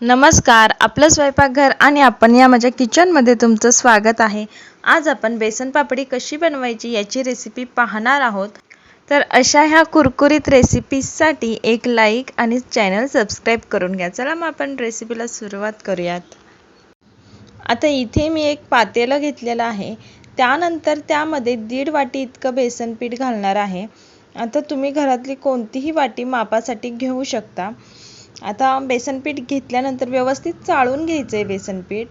नमस्कार आपलं स्वयंपाकघर आणि आपण या माझ्या किचनमध्ये तुमचं स्वागत आहे. आज आपण बेसन पापडी कशी बनवायची याची रेसिपी पाहणार आहोत. तर अशा ह्या कुरकुरीत रेसिपीजसाठी एक लाईक आणि चॅनल सबस्क्राईब करून घ्या. चला मग आपण रेसिपीला सुरुवात करूयात. आता इथे मी एक पातेलं घेतलेलं आहे. त्यानंतर त्यामध्ये दीड वाटी इतकं बेसन पीठ घालणार आहे. आता तुम्ही घरातली कोणतीही वाटी मापासाठी घेऊ शकता. आता बेसन पीठ घेतल्यानंतर व्यवस्थित चाळून घ्यायचं आहे बेसन पीठ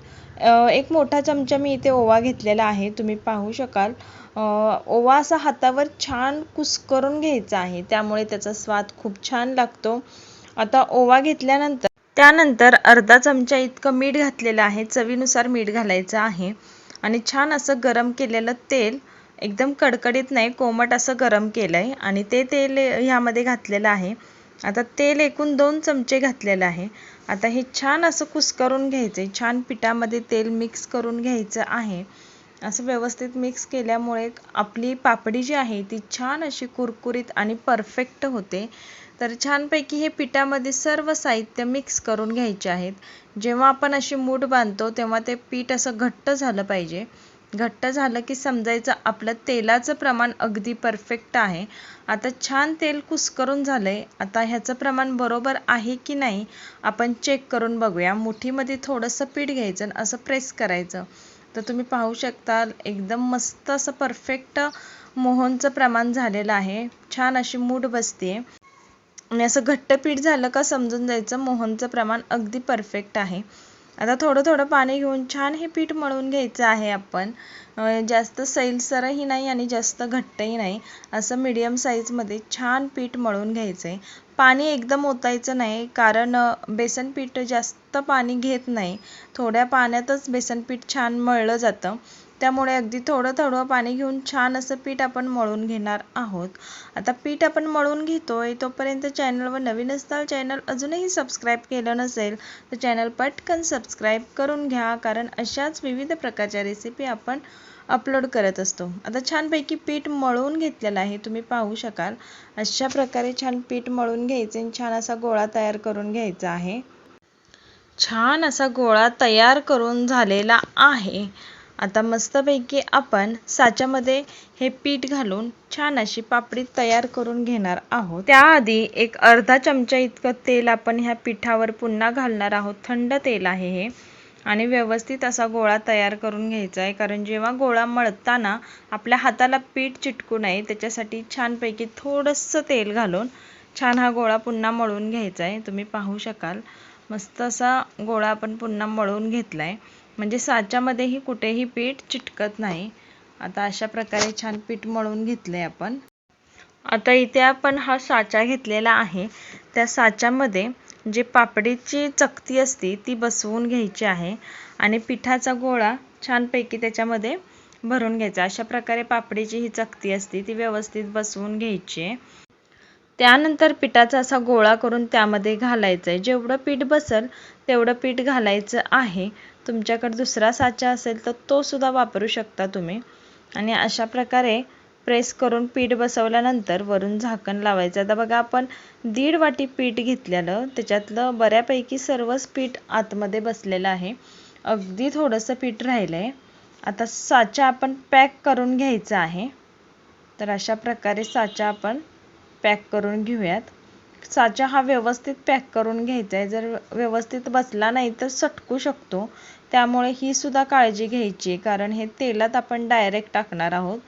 एक मोठा चमचा मी इथे ओवा घेतलेला आहे तुम्ही पाहू शकाल. ओवा असा हातावर छान कुस्करून घ्यायचा आहे त्यामुळे त्याचा स्वाद खूप छान लागतो. आता ओवा घेतल्यानंतर त्यानंतर अर्धा चमचा इतकं मीठ घातलेलं आहे चवीनुसार मीठ घालायचं आहे. आणि छान असं गरम केलेलं तेल एकदम कडकडीत नाही कोमट असं गरम केलं आहे आणि ते तेल ह्यामध्ये घातलेलं आहे. आता तेल एकूण दोन चमचे घातलेलं आहे. आता हे छान असं कुस्करून घ्यायचं आहे छान पिठामध्ये तेल मिक्स करून घ्यायचं आहे. असं व्यवस्थित मिक्स केल्यामुळे आपली पापडी जी आहे ती छान अशी कुरकुरीत आणि परफेक्ट होते. तर छानपैकी हे पिठामध्ये सर्व साहित्य मिक्स करून घ्यायचे आहेत. जेव्हा आपण अशी मूठ बांधतो तेव्हा ते पीठ असं घट्ट झालं पाहिजे. घट्ट झालं की समजायचं आपलं तेलाचं प्रमाण अगदी परफेक्ट आहे. आता छान तेल कुस्करून झालं आहे आता ह्याचं प्रमाण बरोबर आहे की नाही आपण चेक करून बघूया. मुठीमध्ये थोडंसं पीठ घ्यायचं आणि असं प्रेस करायचं. तर तुम्ही पाहू शकता एकदम मस्त असं परफेक्ट मोहनचं प्रमाण झालेलं आहे. छान अशी मूठ बसते आणि असं घट्ट पीठ झालं का समजून जायचं मोहनचं प्रमाण अगदी परफेक्ट आहे. आता थोडं थोडं पाणी घेऊन छान हे पीठ मळून घ्यायचं आहे आपण. जास्त सैलसरही नाही आणि जास्त घट्टही नाही. असं मीडियम साईजमध्ये छान पीठ मळून घ्यायचं आहे पाणी एकदम ओतायचं नाही कारण बेसन पीठ जास्त पाणी घेत नाही. थोड्या पाण्यातच बेसन पीठ छान मळलं जातं. त्यामुळे अगदी थोडं थोडं पाणी घेऊन छान असं पीठ आपण मळून घेणार आहोत. आता पीठ आपण मळून घेतोय तोपर्यंत चॅनलवर नवीन असताल चॅनल अजूनही सबस्क्राईब केलं नसेल तर चॅनल पटकन सबस्क्राईब करून घ्या कारण अशाच विविध प्रकारच्या रेसिपी आपण अपलोड करत असतो. आता छानपैकी पीठ मळून घेतलेलं आहे तुम्ही पाहू शकाल. अशा प्रकारे छान पीठ मळून घ्यायचे आणि छान असा गोळा तयार करून घ्यायचा आहे. छान असा गोळा तयार करून झालेला आहे. आता मस्तपैकी आपण साच्यामध्ये हे पीठ घालून छान अशी पापडी तयार करून घेणार आहोत. त्याआधी एक अर्धा चमचा इतकं तेल आपण ह्या पिठावर पुन्हा घालणार आहोत. थंड तेल आहे हे. आणि व्यवस्थित असा गोळा तयार करून घ्यायचा आहे. कारण जेव्हा गोळा मळताना आपल्या हाताला पीठ चिटकू नये त्याच्यासाठी छानपैकी थोडंसं तेल घालून छान हा गोळा पुन्हा मळून घ्यायचा आहे. तुम्ही पाहू शकाल. मस्त असा गोळा आपण पुन्हा मळून घेतला आहे म्हणजे साच्यामध्येही कुठेही पीठ चिटकत नाही. आता अशा प्रकारे छान पीठ मळून घेतलं आपण. आता इथे आपण हा साचा घेतलेला आहे. त्या साच्यामध्ये जे पापडीची चकती असते ती बसवून घ्यायची आहे आणि पिठाचा गोळा छानपैकी त्याच्यामध्ये भरून घ्यायचा. अशा प्रकारे पापडीची ही चकती असते ती व्यवस्थित बसवून घ्यायची आहे. त्यानंतर पिठाचा असा गोळा करून त्यामध्ये घालायचा आहे जेवढं पीठ बसल तेवढं पीठ घालायचं आहे. तुमच्याकडे दुसरा साचा असेल तर तो सुद्धा वापरू शकता तुम्ही. आणि अशा प्रकारे प्रेस करून पीठ बसवल्यानंतर वरून झाकण लावायचं. आता बघा आपण दीड वाटी पीठ घेतलेलं. त्याच्यातलं बऱ्यापैकी सर्वच पीठ आतमध्ये बसलेलं आहे. अगदी थोडंसं पीठ राहिलं आहे आता साचा आपण पॅक करून घ्यायचा आहे. तर अशा प्रकारे साचा आपण पॅक करून घेऊयात. साचा हा व्यवस्थित पॅक करून घ्यायचा आहे जर व्यवस्थित बसला नाही तर सटकू शकतो. त्यामुळे ही सुद्धा काळजी घ्यायची कारण हे तेलात आपण डायरेक्ट टाकणार आहोत.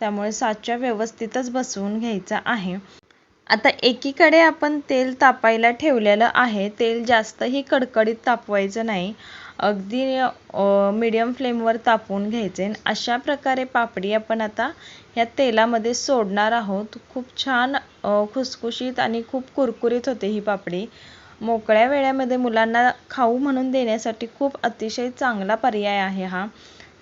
त्यामुळे साचा व्यवस्थितच बसवून घ्यायचा आहे. आता एकीकडे आपण तेल तापायला ठेवलेलं आहे. तेल जास्तही कडकडीत तापवायचं नाही. अगदी मीडियम फ्लेमवर तापवून घ्यायचे. अशा प्रकारे पापडी आपण आता ह्या तेलामध्ये सोडणार आहोत. खूप छान खुसखुशीत आणि खूप कुरकुरीत होते ही पापडी. मोकळ्या वेळामध्ये मुलांना खाऊ म्हणून देण्यासाठी खूप अतिशय चांगला पर्याय आहे हा.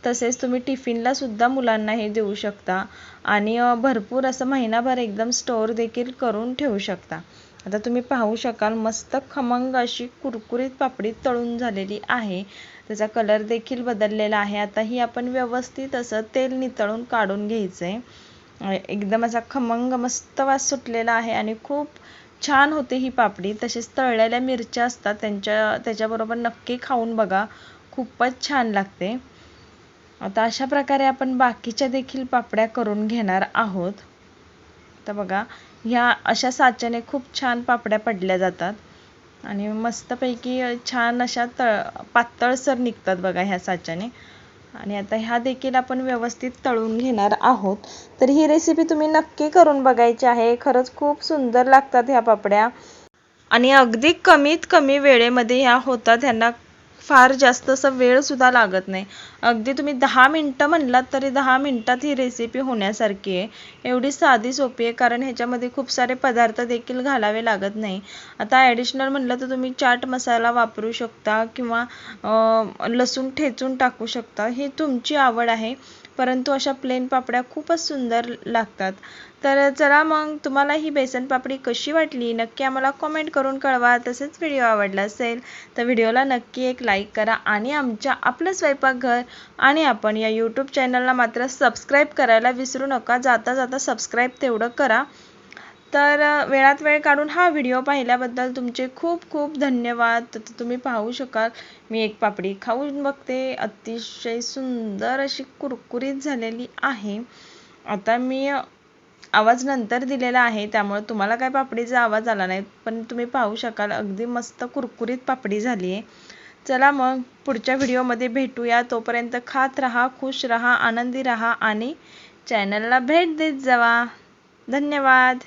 तसेच तुम्ही टिफिनला सुद्धा मुलांना हे देऊ शकता. आणि भरपूर असं महिनाभर एकदम स्टोअर देखील करून ठेवू शकता. आता तुम्ही पाहू शकाल मस्त खमंग अशी कुरकुरीत पापडी तळून झालेली आहे. त्याचा कलर देखील बदललेला आहे. आता ही आपण व्यवस्थित असं तेल नितळून काढून घ्यायचं आहे एकदम असा खमंग मस्त वास सुटलेला आहे आणि खूप छान होते ही पापडी. तसेच तळलेल्या मिरच्या असतात त्यांच्या त्याच्याबरोबर नक्की खाऊन बघा. खूपच छान लागते. आता अशा प्रकारे आपण बाकीच्या देखील पापड्या करून घेणार आहोत. तर बघा ह्या अशा साच्याने खूप छान पापड्या पडल्या जातात. आणि मस्तपैकी छान अशा तळ पातळसर निघतात बघा ह्या साच्याने. आणि आता ह्या देखील आपण व्यवस्थित तळून घेणार आहोत. तर ही रेसिपी तुम्ही नक्की करून बघायची आहे. खरंच खूप सुंदर लागतात ह्या पापड्या. आणि अगदी कमीत कमी वेळेमध्ये ह्या होतात. ह्यांना फार जास्त असं वेळसुद्धा लागत नाही. अगदी तुम्ही दहा मिनटं म्हणलात तरी दहा मिनटात ही रेसिपी होण्यासारखी आहे. एवढी साधी सोपी आहे कारण ह्याच्यामध्ये खूप सारे पदार्थ देखील घालावे लागत नाही. आता ॲडिशनल म्हणलं तर तुम्ही चाट मसाला वापरू शकता किंवा लसूण ठेचून टाकू शकता. ही तुमची आवड आहे परंतु अशा प्लेन पापड्या खूपच सुंदर लागतात. तर चला मग तुम्हाला ही बेसन पापडी कशी वाटली? नक्की आम्हाला कॉमेंट करून कळवा. तसेच व्हिडिओ आवडला असेल तर व्हिडिओला नक्की एक लाईक करा आणि आमच्या आपलं स्वयंपाकघर आणि आपण या यूट्यूब चॅनलला मात्र सबस्क्राईब करायला विसरू नका. जाता जाता सबस्क्राईब तेवढं करा. तर वेळात वेळ काढून हा व्हिडिओ पाहिल्याबद्दल तुमचे खूप खूप धन्यवाद. तर तुम्ही पाहू शकाल मी एक पापडी खाऊन बघते. अतिशय सुंदर अशी कुरकुरीत झालेली आहे. आता मी आवाज नंतर दिलेला आहे त्यामुळे तुम्हाला काय पापडीचा आवाज आला नाही पण तुम्ही पाहू शकाल अगदी मस्त कुरकुरीत पापडी झाली आहे चला मग पुढच्या व्हिडिओमध्ये भेटूया. तोपर्यंत खात रहा खुश रहा आनंदी रहा आणि चॅनलला भेट देत जावा. धन्यवाद.